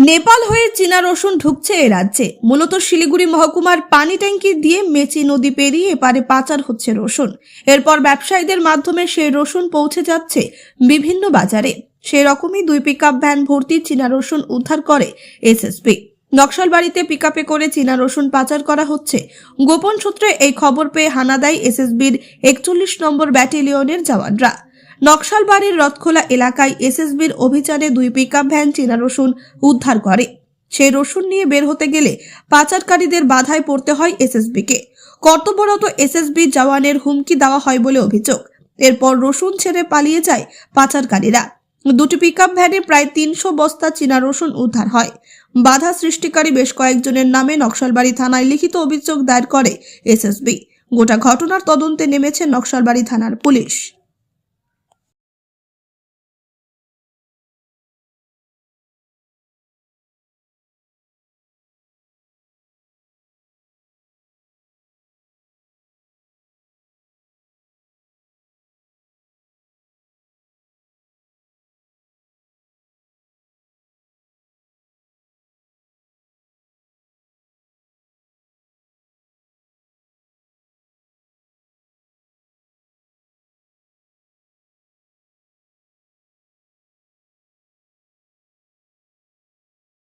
নেপাল হয়ে চীনা রসুন ঢুকছে এ রাজ্যে। মূলত শিলিগুড়ি মহকুমার পানি ট্যাঙ্কি দিয়ে মেচি নদী পেরিয়ে এপারে পাচার হচ্ছে রসুন। এরপর ব্যবসায়ীদের মাধ্যমে সেই রসুন পৌঁছে যাচ্ছে বিভিন্ন বাজারে। সেই রকমই দুই পিকআপ ভ্যান ভর্তি চীনা রসুন উদ্ধার করে এসএসপি নকশালবাড়িতে পিকআপে করে চীনা রসুন পাচার করা হচ্ছে। গোপন সূত্রে এই খবর পেয়ে হানা দেয় এসএসবির একচল্লিশ নম্বর ব্যাটালিয়নের জওয়ানরা। নকশালবাড়ির রথখোলা এলাকায় এসএসবির অভিযানে দুই পিকআপ ভ্যান চীনা রসুন উদ্ধার করে। সেই রসুন নিয়ে বের হতে গেলে পাচারকারীদের বাধায় পড়তে হয় এসএসবিকে। কর্তব্যরত এসএসবি জওয়ানের হুমকি দেওয়া হয় বলে অভিযোগ। এরপর রসুন ছেড়ে পালিয়ে যায় পাচারকারীরা। দুটি পিকআপ ভ্যানে প্রায় তিনশো বস্তা চীনা রসুন উদ্ধার হয়। বাধা সৃষ্টিকারী বেশ কয়েকজনের নামে নকশালবাড়ি থানায় লিখিত অভিযোগ দায়ের করে এসএসবি। গোটা ঘটনার তদন্তে নেমেছে নকশালবাড়ি থানার পুলিশ।